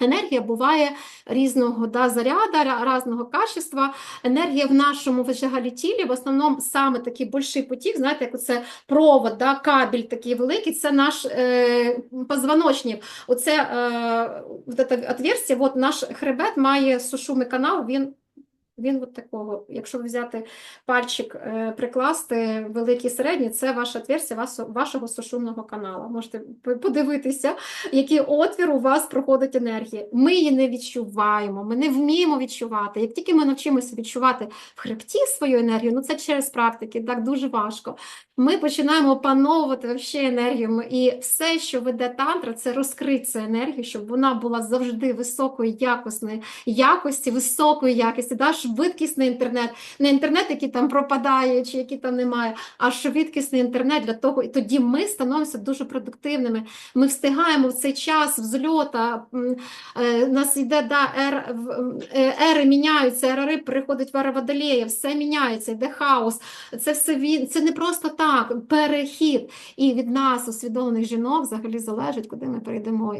Енергія буває різного да, заряду, різного качества. Енергія в нашому взагалі тілі, в основному саме такий більший потік, знаєте, як оце провод, да, кабель такий великий, це наш е, позвоночник. Оце е, отверстие, от наш хребет має сушумий канал, він, він от такого, якщо взяти пальчик, е, прикласти великий середній, це ваше отверстие вашого, сушумного каналу. Можете подивитися, який отвір у вас проходить енергія. Ми її не відчуваємо, ми не вміємо відчувати. Як тільки ми навчимося відчувати в хребті свою енергію, ну це через практики, так дуже важко. Ми починаємо опановувати вообще енергію. І все, що веде тантра, це розкрити цю енергію, щоб вона була завжди високої якісної якості, високої якості, да? Швидкісний інтернет, не інтернет, який там пропадає чи який там немає, а швидкісний інтернет для того, і тоді ми становимося дуже продуктивними. Ми встигаємо в цей час взльота, е, нас йде да, ер, е, ери міняються, ера риб переходить в ера водолея, все міняється, йде хаос. Це все він, це не просто так, перехід. І від нас, усвідомлених жінок, взагалі залежить, куди ми перейдемо.